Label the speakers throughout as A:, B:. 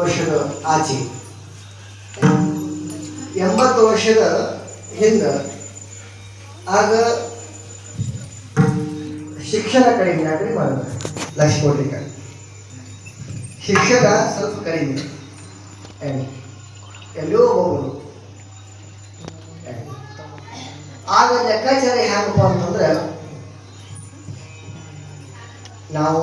A: ವರ್ಷದ ಆಚೆ ಎಂಬತ್ತು ವರ್ಷದ ಹಿಂದೆ ಆಗ ಶಿಕ್ಷಣ ಕಡಿಮೆ ಆಗಲಿ ಮಾಡೋದು ಲಕ್ಷ ಕೋಟಿ ಶಿಕ್ಷಣ ಸ್ವಲ್ಪ ಕಡಿಮೆ? ಎಲ್ಲೋ? ಆಗ ಲೆಕ್ಕಾಚಾರ ಹೇಗಪ್ಪ ಅಂತಂದ್ರೆ, ನಾವು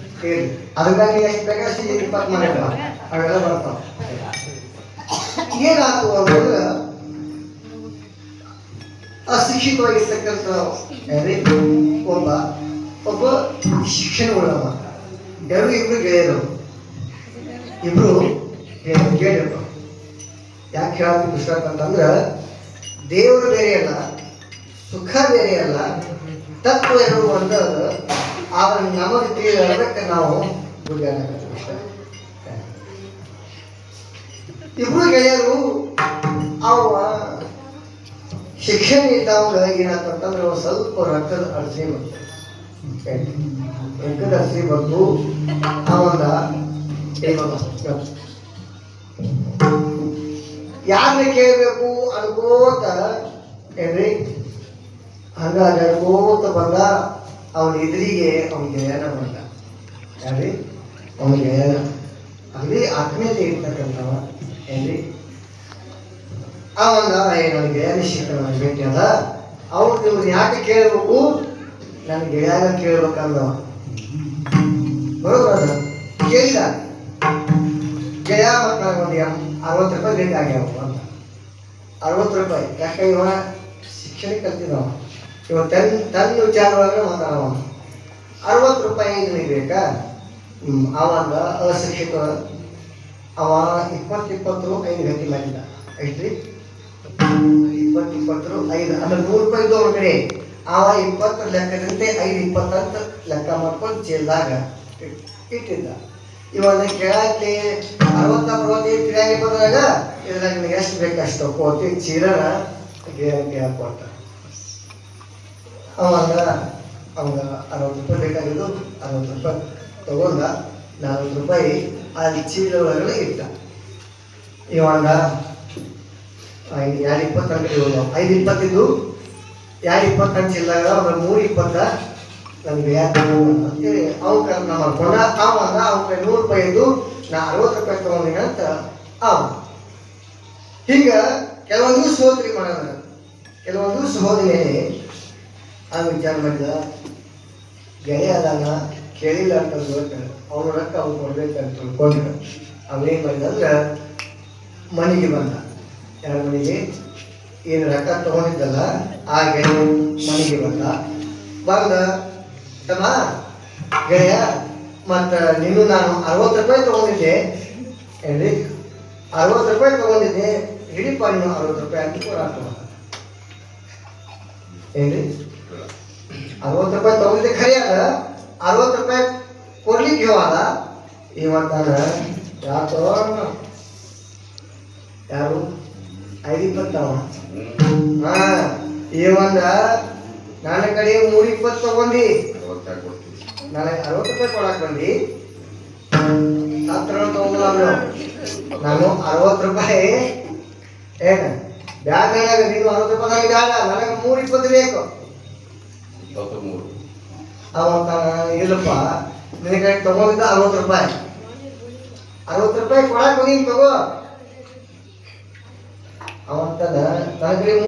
A: ಹೇಳಿ ಅದಕ್ಕಾಗಿ ಎಷ್ಟು ಬೇಕಾ ಅಷ್ಟು ಇಪ್ಪತ್ತು ಮಾಡಿಲ್ಲ ಅವೆಲ್ಲ ಬರ್ತಾವ. ಏನಾಯ್ತು ಅಂತಂದ್ರೆ ಅಶಿಕ್ಷಿತವಾಗಿರ್ತಕ್ಕಂಥ ಒಬ್ಬ ಒಬ್ಬ ಶಿಕ್ಷಣ ಉಳ್ಳವ ಎರಡು ಇಬ್ರು ಗೆಳೆಯರು. ಇಬ್ರು ಕೇಳಿರಪ್ಪ ಯಾಕೆ ಹೇಳೋದು ಪುಸ್ತಕ ಅಂತಂದ್ರೆ, ದೇವರು ಬೇರೆ ಅಲ್ಲ ಸುಖ ಬೇರೆ ಅಲ್ಲ ತತ್ವ ಎರಡು ಒಂದು ಆದ್ರೆ ನಮಗೆ ತಿಳಿಯೋದಕ್ಕೆ ನಾವು ಇಷ್ಟ ಇಬ್ರು ಗೆಳೆಯರು ಅವ ಶಿಕ್ಷಣ ಇದ್ದವಾಗ ಏನಾಗ್ತಂತಂದ್ರೆ ಅವ ಸ್ವಲ್ಪ ರಕ್ತದ ಅರ್ಜಿ ಬಂತು. ರಕ್ತದ ಅವಾಗ ಬಂತು ಅವಾಗ ಯಾರನ್ನ ಕೇಳಬೇಕು ಅನ್ಕೋತ ಏನ್ರಿ? ಹಂಗಾಗಿ ಅನ್ಕೋತ ಬಂದ ಅವನ ಎದುರಿಗೆ ಅವನ ಗೆಳೆಯನ ಬಂದ ಯಾರಿ ಅವನ ಗೆಳೆಯನ ಅಲ್ಲಿ ಆತ್ಮೀಯತೆ ಇರ್ತಕ್ಕಂಥವ. ಏನ್ರಿ ಅವನ, ಏನು ಗೆಳೆಯನ ಶಿಕ್ಷಣ ಭೇಟಿ ಅದ ಅವ್ರು ಇವ್ರು ಯಾಕೆ ಕೇಳಬೇಕು? ನನ್ನ ಗೆಳೆಯನ ಕೇಳ್ಬೇಕಲ್ಲ ಬರೋದ ಕೇಳಿದ? ಗೆಳೆಯ ಮತ್ತು ಒಂದು ಅರವತ್ತು ರೂಪಾಯಿ ಬೇಕಾಗ್ಯಾವ ಅಂತ. ಅರವತ್ತು ರೂಪಾಯಿ. ಯಾಕೆ ಇವ? ಶಿಕ್ಷಣ ಕಲ್ತಿದವ ಇವ ತನ್ನ ತನ್ನ ವಿಚಾರವಾಗಿ ಮಾತಾಡವ ಅರವತ್ತು ರೂಪಾಯಿ ಬೇಕಾ? ಅವಾಗ ಅಶಿಕ್ಷಿತ. ಅವ ಇಪ್ಪತ್ತು ಇಪ್ಪತ್ತು ಐದು ಗಂಟೆ ಮಾಡಿಲ್ಲ ಐತ್ರಿ ಇಪ್ಪತ್ತು ಇಪ್ಪತ್ತು ಐದು. ಅಂದ್ರೆ ನೂರು ರೂಪಾಯಿ ಇದ್ದು ಅವ್ರ ಕಡೆ. ಅವ ಇಪ್ಪತ್ತು ಲೆಕ್ಕದಂತೆ ಐದು ಇಪ್ಪತ್ತಂತ ಲೆಕ್ಕ ಮಾಡ್ಕೊಂಡು ಚೀಲದಾಗ ಇಟ್- ಇಟ್ಟಿದ್ದ. ಇವಾಗ ಕೇಳಕ್ಕೆ ಅರವತ್ತ ಅರವತ್ತೈದು ಕಿರಾಣಿ ಬಂದಾಗ, ಇದ್ರಾಗ ಎಷ್ಟು ಬೇಕು ಅಷ್ಟು ಕೋತಿ ಗಿರಾಕಿ ಹಾಕೊಟ್ಟ ಅವಾಗ ಅವಾಗ ಅರವತ್ತು ರೂಪಾಯಿ ಬೇಕಾಗಿದ್ದು ಅರವತ್ತು ರೂಪಾಯಿ ತಗೊಂಡ ನಲ್ವತ್ತು ರೂಪಾಯಿ ಅಲ್ಲಿ ಚೀಲ ಒಳಗಡೆ ಇಟ್ಟ. ಇವಾಗ ಎರಡು ಹೋದ ಐದು ಇಪ್ಪತ್ತಿದ್ದು? ಎರಡು ಇಪ್ಪತ್ತು ಹಂಚಿಲ್ದಾಗ ಅವ್ರ ಮೂರು ಇಪ್ಪತ್ತ ನನಗೆ ಯಾಕೆ ಅಂತೇಳಿ ಅವ್ನ ನಮ್ಮ ಮಾಡ್ಕೊಂಡ. ಅವ್ನ ಕೈ ನೂರು ರೂಪಾಯಿ ಇದ್ದು ನಾ ಅರವತ್ತು ರೂಪಾಯಿ ತಗೊಂಡಿನ ಅಂತ ಅವ ಹಿಂಗ ಕೆಲವೊಂದು ಸೋತ್ರಿ ಮಾಡೋಣ ಕೆಲವೊಂದು ಹೋದ ಮೇಲೆ ಆ ವಿಚಾರ ಮಾಡಿದ. ಗೆಳೆಯ ಅದಾನ ಕೇಳಿಲ್ಲ ಅಂತ ಅವನ ರೊಕ್ಕ ಅವ್ನು ಕೊಡ್ಬೇಕಂತ ತಿಳ್ಕೊಂಡ ಅವನೇನು ಮಾಡಿದ ಅಂದ್ರೆ ಮನೆಗೆ ಬಂದ. ಯಾರ ಮನೆಗೆ? ಏನು ರೊಕ್ಕ ತಗೊಂಡಿದ್ದಲ್ಲ, ಆ ಗೆಳೆಯ ಮನೆಗೆ ಬಂದ. ಬಂದ. ತಮ್ಮ ಗೆಳೆಯ, ಮತ್ತು ನೀನು ನಾನು ಅರವತ್ತು ರೂಪಾಯಿ ತಗೊಂಡಿದ್ದೆ. ಹೇಳಿ ಅರವತ್ತು ರೂಪಾಯಿ ತಗೊಂಡಿದ್ದೆ. ಹಿಡಿಪ ನೀನು ಅರವತ್ತು ರೂಪಾಯಿ ಅಂತ ಕೊಡಾಕ ಏನ್ರಿ? ಅರವತ್ತು ರೂಪಾಯಿ ತಗೊಂಡಿದ್ದೆ ಖರೆ ಅದ. ಅರವತ್ತು ರೂಪಾಯಿ ಕೊಡ್ಲಿಕ್ಕೆ ಹೇಳಲ್ಲ ಇವತ್ತಾನ ಯಾಕೋ ಯಾರು ಐದು ಇಪ್ಪತ್ತವ ಹಾ ಇವಂದ ನನ್ನ ಕಡೆ ಮೂರು ಇಪ್ಪತ್ತು ತಗೊಂಡಿ. ನನಗೆ ಅರವತ್ತು ರೂಪಾಯಿ ಕೊಡಕ್ ಬಂದಿ. ಹತ್ರ ತಗೊಂಡ ನಾನು ಅರವತ್ತು ರೂಪಾಯಿ. ಏನ? ಬ್ಯಾಗ್ ನೀನು ಅರವತ್ತು ರೂಪಾಯಿ ಬ್ಯಾಡ ನನಗೆ ಮೂರು ಇಪ್ಪತ್ತು ಬೇಕು. ತಗೊಂಡಿದ್ದ ಅರವತ್ತು ರೂಪಾಯಿ. ಅರವತ್ತು ರೂಪಾಯಿ ಕೊಡಕ್ ಹೋಗಿ ತಗೋ. ಅವಂತದ ನನ್ನ ಕಡೆ